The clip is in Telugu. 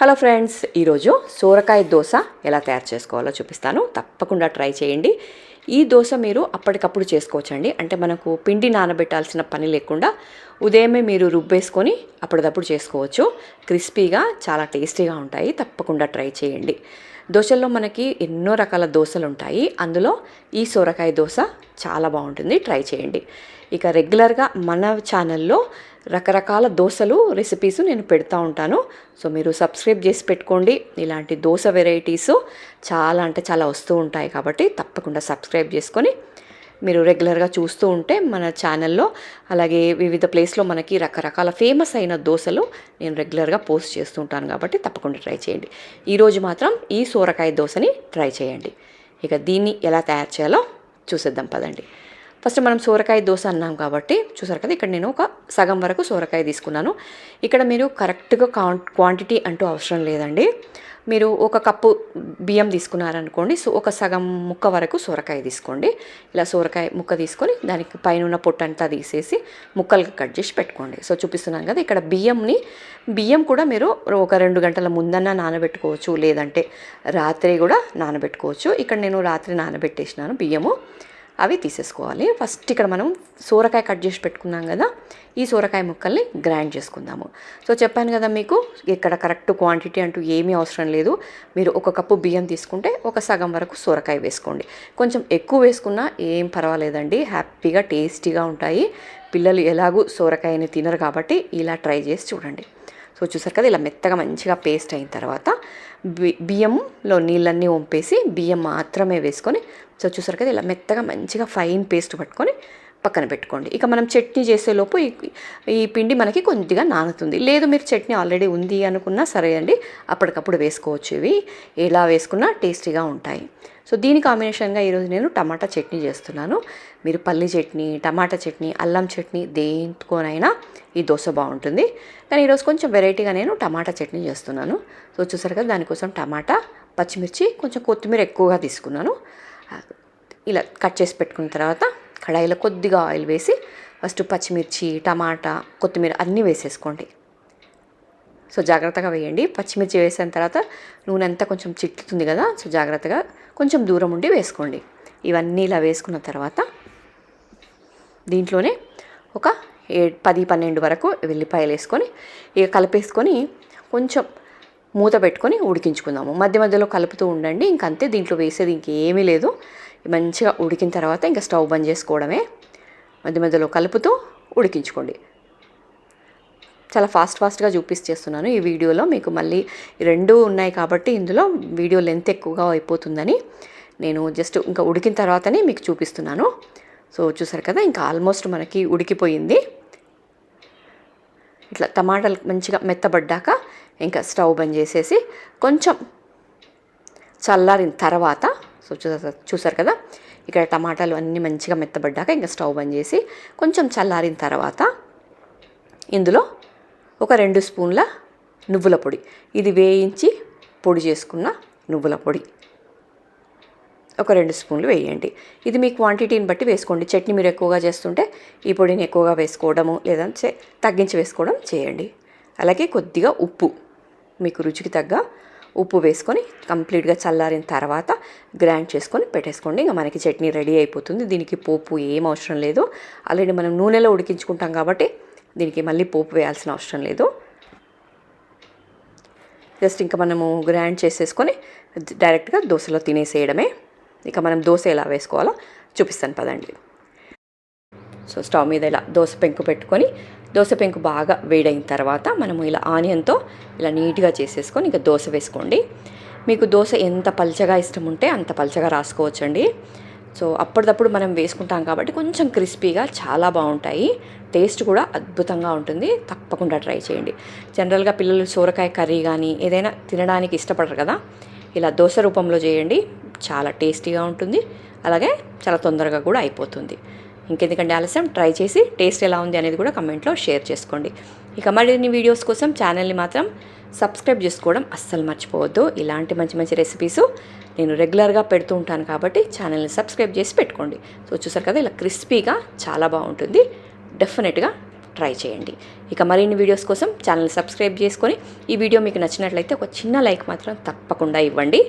హలో ఫ్రెండ్స్ ఈరోజు సోరకాయ దోశ ఎలా తయారు చేసుకోవాలో చూపిస్తాను. తప్పకుండా ట్రై చేయండి. ఈ దోశ మీరు అప్పటికప్పుడు చేసుకోవచ్చండి. అంటే మనకు పిండి నానబెట్టాల్సిన పని లేకుండా ఉదయమే మీరు రుబ్బేసుకొని అప్పటిదప్పుడు చేసుకోవచ్చు. క్రిస్పీగా చాలా టేస్టీగా ఉంటాయి. తప్పకుండా ట్రై చేయండి. దోశల్లో మనకి ఎన్నో రకాల దోశలు ఉంటాయి. అందులో ఈ సోరకాయ దోశ చాలా బాగుంటుంది. ట్రై చేయండి. ఇక రెగ్యులర్గా మన ఛానల్లో రకరకాల దోశలు రెసిపీస్ నేను పెడతా ఉంటాను. సో మీరు సబ్స్క్రైబ్ చేసి పెట్టుకోండి. ఇలాంటి దోశ వెరైటీస్ చాలా అంటే చాలా వస్తూ ఉంటాయి కాబట్టి తప్పకుండా సబ్స్క్రైబ్ చేసుకొని మీరు రెగ్యులర్గా చూస్తూ ఉంటే మన ఛానల్లో అలాగే వివిధ ప్లేస్లో మనకి రకరకాల ఫేమస్ అయిన దోశలు నేను రెగ్యులర్గా పోస్ట్ చేస్తూ ఉంటాను కాబట్టి తప్పకుండా ట్రై చేయండి. ఈరోజు మాత్రం ఈ సోరకాయ దోశని ట్రై చేయండి. ఇక దీన్ని ఎలా తయారు చేయాలో చూసేద్దాం పదండి. ఫస్ట్ మనం సోరకాయ దోశ అన్నాం కాబట్టి చూసారు కదా ఇక్కడ నేను ఒక సగం వరకు సోరకాయ తీసుకున్నాను. ఇక్కడ మీరు కరెక్ట్గా క్వాంటిటీ అంటూ అవసరం లేదండి. మీరు ఒక కప్పు బియ్యం తీసుకున్నారనుకోండి సో ఒక సగం ముక్క వరకు సొరకాయ తీసుకోండి. ఇలా సొరకాయ ముక్క తీసుకొని దానికి పైన ఉన్న పొట్టంతా తీసేసి ముక్కలుగా కట్ చేసి పెట్టుకోండి. సో చూపిస్తున్నాను కదా ఇక్కడ బియ్యంని బియ్యం కూడా మీరు ఒక రెండు గంటల ముందన్న నానబెట్టుకోవచ్చు లేదంటే రాత్రి కూడా నానబెట్టుకోవచ్చు. ఇక్కడ నేను రాత్రి నానబెట్టేసినాను బియ్యము. అవి తీసేసుకోవాలి. ఫస్ట్ ఇక్కడ మనం సోరకాయ కట్ చేసి పెట్టుకున్నాం కదా ఈ సోరకాయ ముక్కల్ని గ్రైండ్ చేసుకుందాము. సో చెప్పాను కదా మీకు ఇక్కడ కరెక్ట్ క్వాంటిటీ అంటూ ఏమీ అవసరం లేదు. మీరు ఒక కప్పు బియ్యం తీసుకుంటే ఒక సగం వరకు సోరకాయ వేసుకోండి. కొంచెం ఎక్కువ వేసుకున్నా ఏం పర్వాలేదండి. హ్యాపీగా టేస్టీగా ఉంటాయి. పిల్లలు ఎలాగూ సోరకాయని తినరు కాబట్టి ఇలా ట్రై చేసి చూడండి. సో చూసారు కదా ఇలా మెత్తగా మంచిగా పేస్ట్ అయిన తర్వాత బి బియ్యంలో నీళ్ళన్నీ వంపేసి బియ్యం మాత్రమే వేసుకొని సో చూసారు కదా ఇలా మెత్తగా మంచిగా ఫైన్ పేస్ట్ పట్టుకొని పక్కన పెట్టుకోండి. ఇక మనం చట్నీ చేసేలోపు ఈ ఈ పిండి మనకి కొద్దిగా నానుతుంది. లేదు మీరు చట్నీ ఆల్రెడీ ఉంది అనుకున్నా సరే అండి అప్పటికప్పుడు వేసుకోవచ్చు ఇవి. ఎలా వేసుకున్నా టేస్టీగా ఉంటాయి. సో దీని కాంబినేషన్గా ఈరోజు నేను టమాటా చట్నీ చేస్తున్నాను. మీరు పల్లి చట్నీ టమాటా చట్నీ అల్లం చట్నీ దేంతోనైనా ఈ దోశ బాగుంటుంది. కానీ ఈరోజు కొంచెం వెరైటీగా నేను టమాటా చట్నీ చేస్తున్నాను. సో చూసారు కదా దానికోసం టమాటా పచ్చిమిర్చి కొంచెం కొత్తిమీర ఎక్కువగా తీసుకున్నాను. ఇలా కట్ చేసి పెట్టుకున్న తర్వాత కడాయిలో కొద్దిగా ఆయిల్ వేసి ఫస్ట్ పచ్చిమిర్చి టమాటా కొత్తిమీర అన్నీ వేసేసుకోండి. సో జాగ్రత్తగా వేయండి. పచ్చిమిర్చి వేసిన తర్వాత నూనె అంతా కొంచెం చిట్టుతుంది కదా సో జాగ్రత్తగా కొంచెం దూరం ఉండి వేసుకోండి. ఇవన్నీ ఇలా వేసుకున్న తర్వాత దీంట్లోనే ఒక ఏ పది పన్నెండు వరకు వెల్లిపాయలు వేసుకొని ఇక కలిపేసుకొని కొంచెం మూత పెట్టుకొని ఉడికించుకుందాము. మధ్య మధ్యలో కలుపుతూ ఉండండి. ఇంకంతే దీంట్లో వేసేది ఇంకేమీ లేదు. మంచిగా ఉడికిన తర్వాత ఇంకా స్టవ్ బంద్ చేసుకోవడమే. మధ్య మధ్యలో కలుపుతూ ఉడికించుకోండి. చాలా ఫాస్ట్ ఫాస్ట్గా చూపిస్తేస్తున్నాను ఈ వీడియోలో. మీకు మళ్ళీ రెండు ఉన్నాయి కాబట్టి ఇందులో వీడియో లెంత్ ఎక్కువగా అయిపోతుందని నేను జస్ట్ ఇంకా ఉడికిన తర్వాతనే మీకు చూపిస్తున్నాను. సో చూసారు కదా ఇంకా ఆల్మోస్ట్ మనకి ఉడికిపోయింది. ఇట్లా టమాటాలు మంచిగా మెత్తబడ్డాక ఇంకా స్టవ్ బంద్ చేసేసి కొంచెం చల్లారిన తర్వాత సో చూసారు చూసారు కదా? ఇక్కడ టమాటాలు అన్నీ మంచిగా మెత్తబడ్డాక ఇంకా స్టవ్ బంద్ చేసి కొంచెం చల్లారిన తర్వాత ఇందులో ఒక రెండు స్పూన్ల నువ్వుల పొడి. ఇది వేయించి పొడి చేసుకున్న నువ్వుల పొడి. ఒక రెండు స్పూన్లు వేయండి. ఇది మీ క్వాంటిటీని బట్టి వేసుకోండి. చట్నీ మీరు ఎక్కువగా చేస్తుంటే ఈ పొడిని ఎక్కువగా వేసుకోవడము లేదా తగ్గించి వేసుకోవడం చేయండి. అలాగే కొద్దిగా ఉప్పు. మీకు రుచికి తగ్గ ఉప్పు వేసుకొని కంప్లీట్గా చల్లారిన తర్వాత గ్రైండ్ చేసుకొని పెట్టేసుకోండి. ఇంకా మనకి చట్నీ రెడీ అయిపోతుంది. దీనికి పోపు ఏం అవసరం లేదు. ఆల్రెడీ మనం నూనెలో ఉడికించుకుంటాం కాబట్టి దీనికి మళ్ళీ పోపు వేయాల్సిన అవసరం లేదు. జస్ట్ ఇంకా మనము గ్రైండ్ చేసేసుకొని డైరెక్ట్గా దోశలో తినేసేయడమే. ఇక మనం దోశ ఎలా వేసుకోవాలో చూపిస్తాను పదండి. సో స్టవ్ మీద ఇలా దోశ పెంకు పెట్టుకొని దోశ పెంకు బాగా వేడైన తర్వాత మనము ఇలా ఆనియన్తో ఇలా నీట్గా చేసేసుకొని ఇంకా దోశ వేసుకోండి. మీకు దోశ ఎంత పల్చగా ఇష్టం ఉంటే అంత పల్చగా రాసుకోవచ్చండి. సో అప్పటిదప్పుడు మనం వేసుకుంటాం కాబట్టి కొంచెం క్రిస్పీగా చాలా బాగుంటాయి. టేస్ట్ కూడా అద్భుతంగా ఉంటుంది. తప్పకుండా ట్రై చేయండి. జనరల్గా పిల్లలు సోరకాయ కర్రీ కానీ ఏదైనా తినడానికి ఇష్టపడరు కదా. ఇలా దోశ రూపంలో చేయండి. చాలా టేస్టీగా ఉంటుంది. అలాగే చాలా తొందరగా కూడా అయిపోతుంది. ఇంకెందుకంటే ఆలస్యం? ట్రై చేసి టేస్ట్ ఎలా ఉంది అనేది కూడా కమెంట్లో షేర్ చేసుకోండి. ఇక మరిన్ని వీడియోస్ కోసం ఛానల్ని మాత్రం సబ్స్క్రైబ్ చేసుకోవడం అస్సలు మర్చిపోవద్దు. ఇలాంటి మంచి మంచి రెసిపీస్ నేను రెగ్యులర్గా పెడుతూ ఉంటాను కాబట్టి ఛానల్ని సబ్స్క్రైబ్ చేసి పెట్టుకోండి. సో చూసారు కదా ఇలా క్రిస్పీగా చాలా బాగుంటుంది. డెఫినెట్గా ట్రై చేయండి. ఇక మరిన్ని వీడియోస్ కోసం ఛానల్ సబ్స్క్రైబ్ చేసుకొని ఈ వీడియో మీకు నచ్చినట్లయితే ఒక చిన్న లైక్ మాత్రం తప్పకుండా ఇవ్వండి.